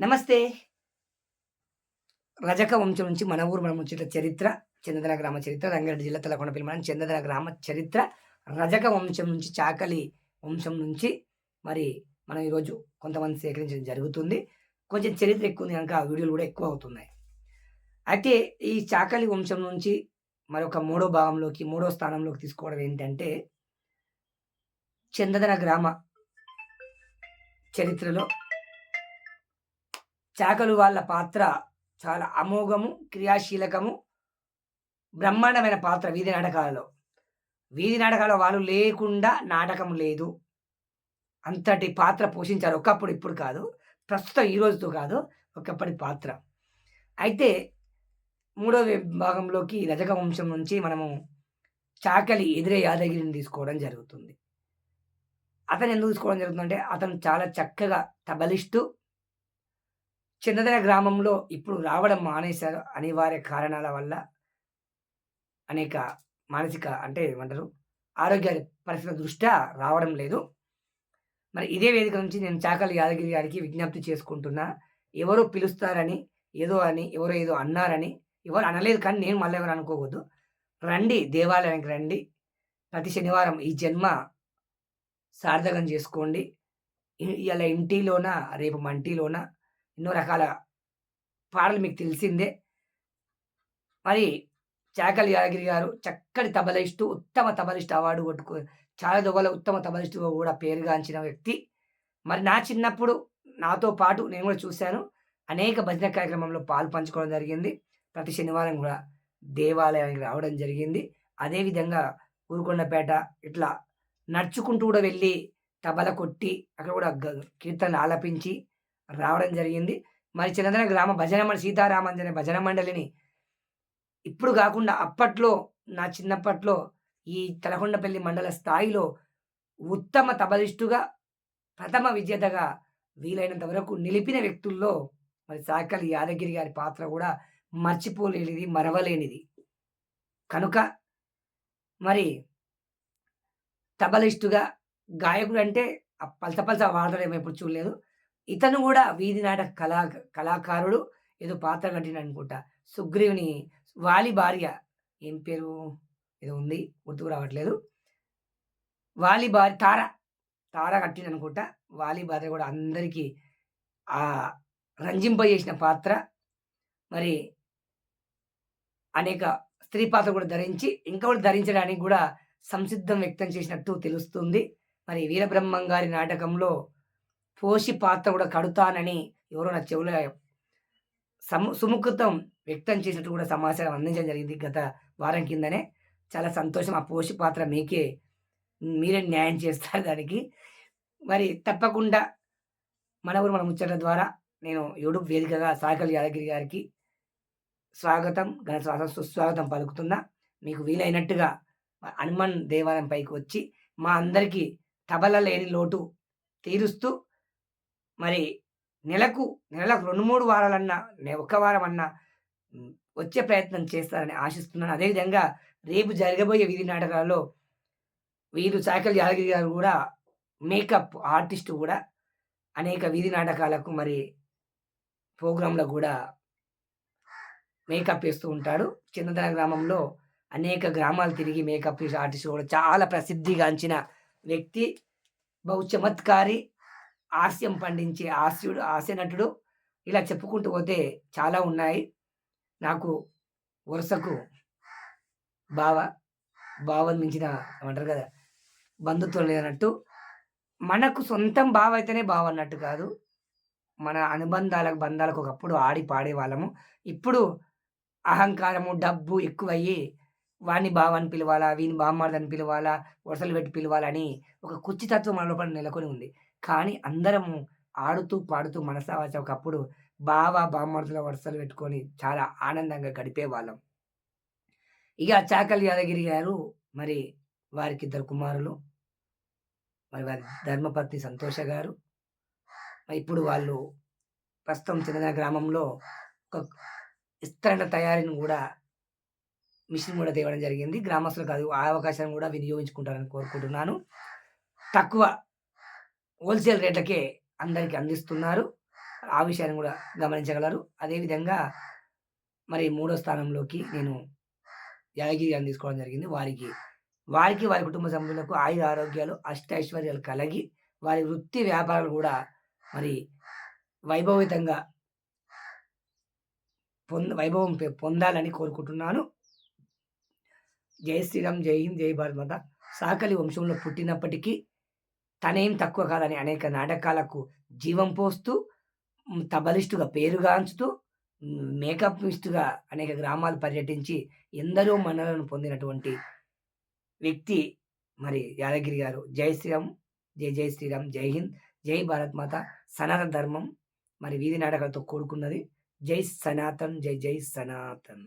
నమస్తే. రజక వంశం నుంచి మన ఊరు మనం ముచ్చట చరిత్ర చందన గ్రామ చరిత్ర రంగారెడ్డి జిల్లా తలకొండపల్లి మనం చందన గ్రామ చరిత్ర రజక వంశం నుంచి చాకలి వంశం నుంచి మరి మనం ఈరోజు కొంతమంది సేకరించడం జరుగుతుంది. కొంచెం చరిత్ర ఎక్కువ ఉంది కనుక ఆ వీడియోలు కూడా ఎక్కువ అవుతున్నాయి. అయితే ఈ చాకలి వంశం నుంచి మరొక మూడో భాగంలోకి మూడో స్థానంలోకి తీసుకోవడం ఏంటంటే చందన గ్రామ చరిత్రలో చాకలు వాళ్ళ పాత్ర చాలా అమోఘము క్రియాశీలకము బ్రహ్మాండమైన పాత్ర వీధి నాటకాలలో. వీధి నాటకాల వాళ్ళు లేకుండా నాటకం లేదు. అంతటి పాత్ర పోషించారు. ఒకప్పుడు ఇప్పుడు కాదు. ప్రస్తుతం ఈ రోజుతో కాదు. ఒకప్పటి పాత్ర. అయితే మూడో భాగంలోకి రజక వంశం నుంచి మనము చాకలి ఎదురే యాదగిరిని తీసుకోవడం జరుగుతుంది. అతను ఎందుకు తీసుకోవడం జరుగుతుందంటే అతను చాలా చక్కగా తబలిస్తూ చిన్నదన గ్రామంలో ఇప్పుడు రావడం మానేశారు అనివార్య కారణాల వల్ల అనేక మానసిక అంటే ఏమంటారు? ఆరోగ్య పరిస్థితుల దృష్ట్యా రావడం లేదు. మరి ఇదే వేదిక నుంచి నేను చాకలి యాదగిరి గారికి విజ్ఞప్తి చేసుకుంటున్నా ఎవరో పిలుస్తారని ఏదో అని ఎవరో ఏదో అన్నారని ఎవరు అనలేదు కానీ నేను మళ్ళీ ఎవరు అనుకోవద్దు. రండి దేవాలయానికి రండి. ప్రతి శనివారం ఈ జన్మ సార్థకం చేసుకోండి. ఇలా ఇంటిలోన రేపు మంటిలోన ఎన్నో రకాల పాటలు మీకు తెలిసిందే. మరి చాకలి యాదగిరి గారు చక్కటి తబలిస్టు ఉత్తమ తబలిస్ట్ అవార్డు కొట్టుకో చాలా దొంగల ఉత్తమ తబలిస్టుగా కూడా పేరుగాంచిన వ్యక్తి. మరి నా చిన్నప్పుడు నాతో పాటు నేను కూడా చూశాను. అనేక భజన కార్యక్రమంలో పాలు పంచుకోవడం జరిగింది. ప్రతి శనివారం కూడా దేవాలయానికి రావడం జరిగింది. అదేవిధంగా ఊరుకొండపేట ఇట్లా నడుచుకుంటూ కూడా వెళ్ళి తబల కొట్టి అక్కడ కూడా కీర్తనలు ఆలపించి రావడం జరిగింది. మరి చిన్నదన గ్రామ భజన మండలి అనే భజన మండలిని. ఇప్పుడు కాకుండా అప్పట్లో నా చిన్నప్పట్లో ఈ తలకొండపల్లి మండల స్థాయిలో ఉత్తమ తబలిస్టుగా ప్రథమ విజేతగా వీలైనంత వరకు నిలిపిన వ్యక్తుల్లో మరి సాకలి యాదగిరి గారి పాత్ర కూడా మర్చిపోలేనిది మరవలేనిది. కనుక మరి తబలిస్టుగా గాయకుడు అంటే పలస పలస వాడడం ఎప్పుడు చూడలేదు. ఇతను కూడా వీధి నాటక కళా కళాకారుడు. ఏదో పాత్ర కట్టిన అనుకుంటా సుగ్రీవుని వాలి భార్య. ఏం పేరు? ఏదో ఉంది గుర్తుకు రావట్లేదు. వాలి భార్య తార. తార కట్టిన అనుకుంటా వాలి భార్య కూడా అందరికీ ఆ రంజింపజేసిన పాత్ర. మరి అనేక స్త్రీ పాత్ర కూడా ధరించి ఇంకా కూడా ధరించడానికి కూడా సంసిద్ధం వ్యక్తం చేసినట్టు తెలుస్తుంది. మరి వీరబ్రహ్మం గారి నాటకంలో పోషి పాత్ర కూడా కడుతానని ఎవరో నా చెవుల సము సుముఖతం వ్యక్తం చేసినట్టు కూడా సమాచారం అందించడం జరిగింది గత వారం కిందనే. చాలా సంతోషం ఆ పోషి పాత్ర మీకే. మీరే న్యాయం చేస్తారు దానికి. మరి తప్పకుండా మన ఊరు మన ముచ్చట ద్వారా నేను యూట్యూబ్ వేదికగా సాకల్ యాదగిరి గారికి స్వాగతం ఘన స్వాగతం సుస్వాగతం పలుకుతున్నా. మీకు వీలైనట్టుగా హనుమాన్ దేవాలయం పైకి వచ్చి మా అందరికీ తబల లేని లోటు తీరుస్తూ మరి నెలకు నెలకు రెండు మూడు వారాలన్నా ఒక వారం అన్నా వచ్చే ప్రయత్నం చేస్తారని ఆశిస్తున్నాను. అదేవిధంగా రేపు జరగబోయే వీధి నాటకాల్లో వీరు చాకలి యాదగిరి గారు కూడా మేకప్ ఆర్టిస్ట్ కూడా అనేక వీధి నాటకాలకు మరి ప్రోగ్రాంలో కూడా మేకప్ వేస్తూ ఉంటాడు. చిన్నదన గ్రామంలో అనేక గ్రామాలు తిరిగి మేకప్ ఆర్టిస్ట్ కూడా చాలా ప్రసిద్ధిగాంచిన వ్యక్తి బహు చమత్కారి హాస్యం పండించే హాస్యుడు హాస్య నటుడు ఇలా చెప్పుకుంటూ పోతే చాలా ఉన్నాయి. నాకు వరుసకు బావ బావని మించిన అంటారు కదా బంధుత్వం లేదన్నట్టు మనకు సొంతం బావ అయితేనే బావ అన్నట్టు కాదు. మన అనుబంధాలకు బంధాలకు ఒకప్పుడు ఆడి పాడే వాళ్ళము ఇప్పుడు అహంకారము డబ్బు ఎక్కువయ్యి వాడిని బావని పిలవాలా వీని బామ్మార్దని పిలవాలా వరుసలు పెట్టి పిలవాలని ఒక కుచ్చితత్వం మన లోపల నెలకొని ఉంది. కానీ అందరము ఆడుతూ పాడుతూ మనసావాచ ఒకప్పుడు బావ బామ్మడుతుల వరుసలు పెట్టుకొని చాలా ఆనందంగా గడిపే వాళ్ళం ఇక చాకలి యాదగిరి గారు మరి వారికి ఇద్దరు కుమారులు. మరి వారి ధర్మపత్ని సంతోష గారు. ఇప్పుడు వాళ్ళు ప్రస్తుతం చిన్న గ్రామంలో ఒక విస్తరణ తయారీని కూడా మిషన్ కూడా తేవడం జరిగింది. గ్రామస్తులకు అది ఆ అవకాశాన్ని కూడా వినియోగించుకుంటారని కోరుకుంటున్నాను. తక్కువ హోల్సేల్ రేట్లకే అందరికీ అందిస్తున్నారు. ఆ విషయాన్ని కూడా గమనించగలరు. అదేవిధంగా మరి మూడో స్థానంలోకి నేను యాదగిరి గారిని తీసుకోవడం జరిగింది. వారికి వారికి వారి కుటుంబ సభ్యులకు ఆయుర ఆరోగ్యాలు అష్టైశ్వర్యాలు కలిగి వారి వృత్తి వ్యాపారాలు కూడా మరి వైభవితంగా పొంద వైభవం పొందాలని కోరుకుంటున్నాను. జై శ్రీరామ్ జై హింద్ జై భారత్ మాత. సాకలి వంశంలో పుట్టినప్పటికీ తనేం తక్కువ కాదని అనేక నాటకాలకు జీవం పోస్తూ తబలిస్టుగా పేరుగాంచుతూ మ్, మేకప్నిస్టుగా అనేక గ్రామాలు పర్యటించి ఎందరో మన్నలను పొందినటువంటి వ్యక్తి మరి యాదగిరి గారు. జై శ్రీరామ్ జై జై శ్రీరామ్ జై హింద్ జై భారత్ మాత సనాతన ధర్మం మరి వీధి నాటకాలతో కూడుకున్నది. జై సనాతన్ జై జై సనాతన్.